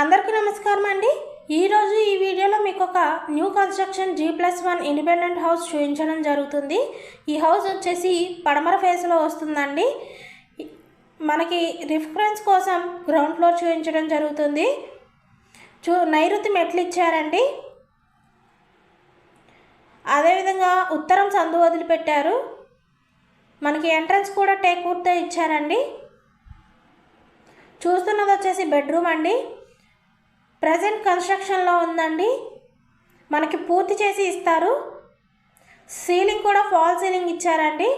అందరికీ నమస్కారం అండి. ఈరోజు ఈ వీడియోలో మీకు ఒక new construction G plus one independent house చూపించడం జరుగుతుంది. ఈ హౌస్ వచ్చేసి పడమర ఫేస్లో వస్తుందండి. మనకి రిఫరెన్స్ కోసం గ్రౌండ్ ఫ్లోర్ చూపించడం జరుగుతుంది. చూ నైరుతి మెట్లు ఇచ్చారండి. అదేవిధంగా ఉత్తరం సందు వదిలిపెట్టారు. మనకి ఎంట్రన్స్ కూడా టేక్ వుడ్తో ఇచ్చారండి. చూస్తున్నది వచ్చేసి బెడ్రూమ్ అండి. ప్రజెంట్ కన్స్ట్రక్షన్లో ఉందండి. మనకి పూర్తి చేసి ఇస్తారు. సీలింగ్ కూడా ఫాల్ సీలింగ్ ఇచ్చారండి.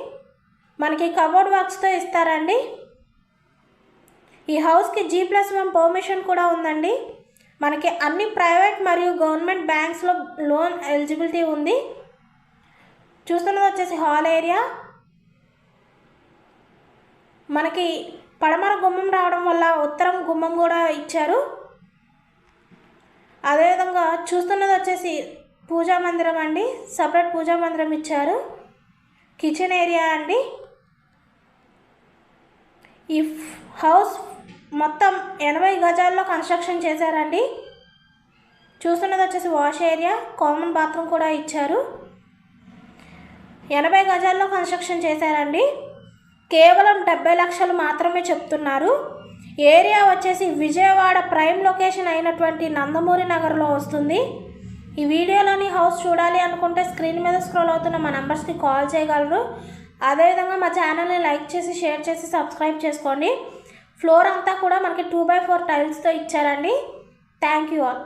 మనకి కబోర్డ్ వర్క్స్తో ఇస్తారండి. ఈ హౌస్కి జీ ప్లస్ వన్ పర్మిషన్ కూడా ఉందండి. మనకి అన్ని ప్రైవేట్ మరియు గవర్నమెంట్ బ్యాంక్స్లో లోన్ ఎలిజిబిలిటీ ఉంది. చూస్తున్నది వచ్చేసి హాల్ ఏరియా. మనకి పడమర గుమ్మం రావడం వల్ల ఉత్తరం గుమ్మం కూడా ఇచ్చారు. అదేవిధంగా చూస్తున్నది వచ్చేసి పూజా మందిరం అండి. సపరేట్ పూజా మందిరం ఇచ్చారు. కిచెన్ ఏరియా అండి. ఈ హౌస్ మొత్తం ఎనభై గజాల్లో కన్స్ట్రక్షన్ చేశారండి. చూస్తున్నది వచ్చేసి వాష్ ఏరియా కామన్ బాత్రూమ్ కూడా ఇచ్చారు. ఎనభై గజాల్లో కన్స్ట్రక్షన్ చేశారండి. కేవలం డెబ్బై లక్షలు మాత్రమే చెప్తున్నారు. ఏరియా వచ్చేసి విజయవాడ ప్రైమ్ లొకేషన్ అయినటువంటి నందమూరి నగర్లో వస్తుంది. ఈ వీడియోలోని హౌస్ చూడాలి అనుకుంటే స్క్రీన్ మీద స్క్రోల్ అవుతున్న మా నెంబర్స్కి కాల్ చేయగలరు. అదేవిధంగా మా ఛానల్ని లైక్ చేసి షేర్ చేసి సబ్స్క్రైబ్ చేసుకోండి. ఫ్లోర్ అంతా కూడా మనకి టూ బై ఫోర్ టైల్స్తో ఇచ్చారండి. Thank you all.